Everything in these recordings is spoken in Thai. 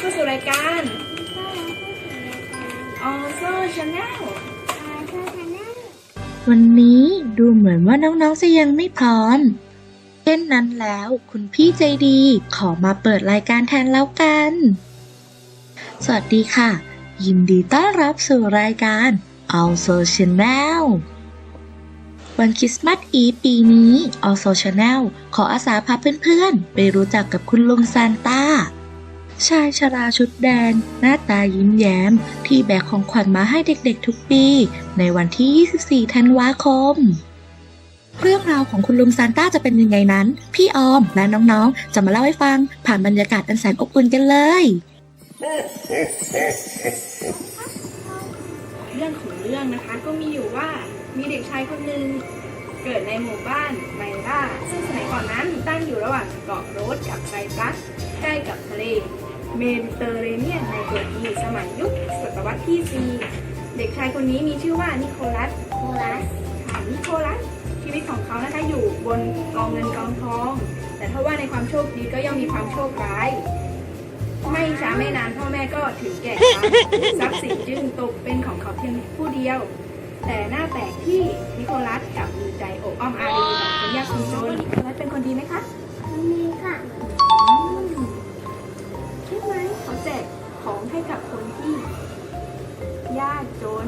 ยินดีต้อนรับเข้าสู่รายการ Also Channel วันนี้ดูเหมือนว่าน้องๆจะยังไม่พร้อม เช่นนั้นแล้วคุณพี่ใจดีขอมาเปิดรายการแทนแล้วกัน สวัสดีค่ะ ยินดีต้อนรับสู่รายการ Also Channel วันคริสต์มาสอีฟปีนี้ Also Channel ขออาสาพาเพื่อนๆ ไปรู้จักกับคุณลุงซานต้า ชายชราชุดแดงหน้าตายิ้มแย้ม ที่แบกของขวัญมาให้เด็กๆทุกปี ในวันที่ 24 ธันวาคม เรื่องราวของคุณลุงซานต้าจะเป็นยังไงนั้น พี่ออมและน้องๆ จะมาเล่าให้ฟังผ่านบรรยากาศอันแสนอบอุ่นกันเลย เรื่องของเรื่องนะคะก็มีอยู่ว่ามีเด็กชายคนหนึ่งเกิดในหมู่บ้านไมล่าซึ่งสมัยก่อนนั้นตั้งอยู่ระหว่างเกาะโรสกับไซปรัสใกล้กับทะเล เมดิเตอร์เรเนียนในตุรกีสมัยยุคศตวรรษที่ 4 เด็กชายคนนี้มีชื่อว่านิโคลัสโคลัสค่ะนิโคลัสชีวิตของเขานะคะอยู่บนกองเงินกองทอง แต่ถ้าว่าในความโชคดีก็ย่อมมีความโชคร้าย ไม่ช้าไม่นานพ่อแม่ก็ถึงแก่กรรมทรัพย์สินจึงตกเป็นของเขาเพียงผู้เดียว แต่หน้าแปลกที่นิโคลัสกลับมีใจอบอ้อมอารีกับคนยากคนจนนิโคลัสเป็นคนดีไหมคะมีค่ะ ให้กับคนที่ยากจน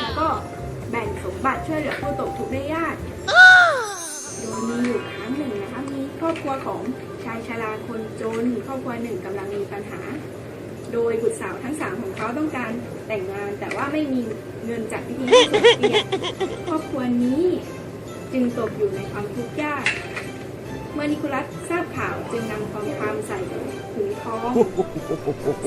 แล้วก็แบ่งสมบัติช่วยเหลือผู้ตกทุกข์ได้ยากโดยมีอยู่ครั้งหนึ่งนะคะมีครอบครัวของชายชราคนจน ครอบครัวหนึ่งกำลังมีปัญหา โดยบุตรสาวทั้งสามของเขาต้องการแต่งงาน แต่ว่าไม่มีเงินจากพิธีให้สมเกียรติครอบครัวนี้จึงตกอยู่ในความทุกข์ยาก เมื่อนิโคลัสทราบข่าวจึงนำทองคำใส่ถุงทอง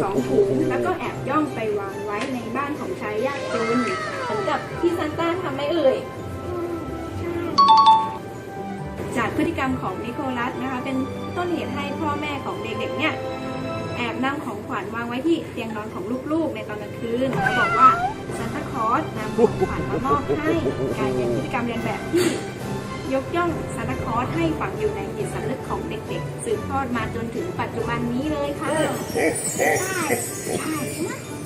สองถุงแล้วก็แอบย่องไปวางไว้ในบ้านของชายยากจนเหมือนกับที่ซานต้าทำไหมเอ่ยจากพฤติกรรมของนิโคลัสนะคะ เป็นต้นเหตุให้พ่อแม่ของเด็กๆเนี่ยแอบนำของขวัญวางไว้ที่เตียงนอนของลูกๆ ในตอนกลางคืนแล้วบอกว่าซานตาคลอสนำของขวัญมามอบให้กลายเป็นพฤติกรรมเรียนแบบที่ ยกย่องซานตาคลอสให้ฝังอยู่ในจิตสำนึกของเด็กๆ สืบทอดมาจนถึงปัจจุบันนี้เลยค่ะ ใช่ใช่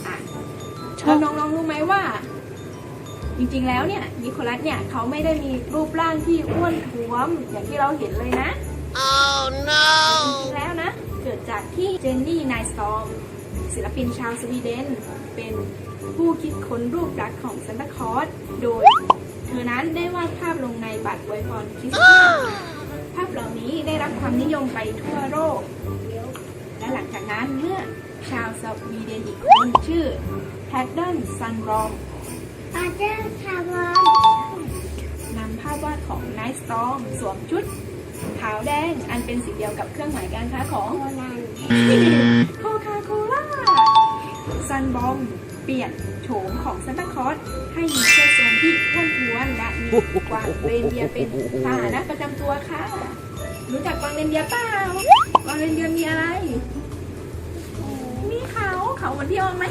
อะแล้วน้องๆรู้ไหมว่า จริงๆแล้วเนี่ยนิโคลัสเนี่ยเขาไม่ได้มีรูปร่างที่อ้วนท้วมอย่างที่เราเห็นเลยนะ Oh no จริงๆแล้วนะ เกิดจากที่เจนนี่ไนสตอมศิลปินชาวสวีเดน เป็นผู้คิดค้นรูปลักษณ์ของซันตาคลอสโดย เธอนั้นได้วาดภาพลงในบัตรไวยพรคริสต์มาสภาพเหล่านี้ได้รับความนิยมไปทั่วโลกและหลังจากนั้นเมื่อชาวสวีเดนอีกคนชื่อแฮดเดนซันรอมอาจารย์ค่ะวอนนำภาพวาดของไนท์สตอมสวมชุดขาวแดงอันเป็นสีเดียวกับเครื่องหมายการค้าของโคนันโคคาโคล่าซันบอมเปลี่ยนโฉมของซันตาคลอสให้มีเสื้อทรงที่อ้วน ท้วนและมีกวางเรนเดียร์เป็นพาหนะประจำตัวค่ะ รู้จักกวางเรนเดียร์เปล่ากวางเรนเดียร์มีอะไร มีเขาเขาเหมือนพี่ออมไหม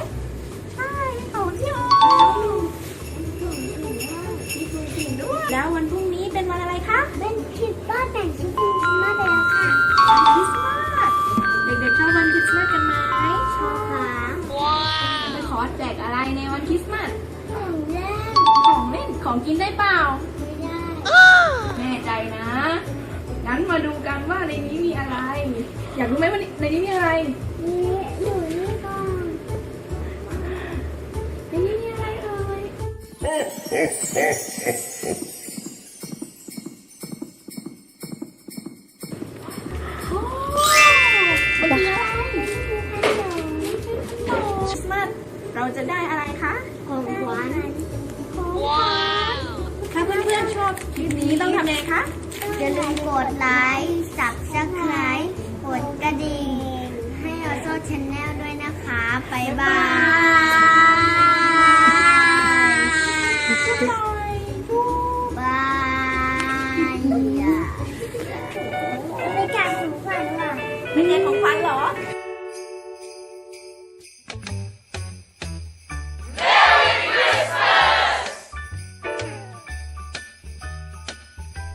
ใช่เขาเหมือนพี่ออมมีคุณจริงด้วย แล้ววันพรุ่งนี้เป็นวันอะไรคะ เป็นคิดว่าแต่งชุด ของเล่นของกินได้เปล่า ไม่ได้แน่ใจนะ งั้นมาดูกันว่าในนี้มีอะไร อยากรู้ไหมว่าในนี้มีอะไรนี่อยู่นี่ก่อนในนี้มีอะไรเอ่ย อย่าลืมกดไลค์สับสไครต์กดกระดิ่ง ให้ออโซชแนลด้วยนะคะบ๊ายบายบายไปกัดหูฟันว่ะเป็นไงของขวัญ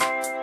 Peace.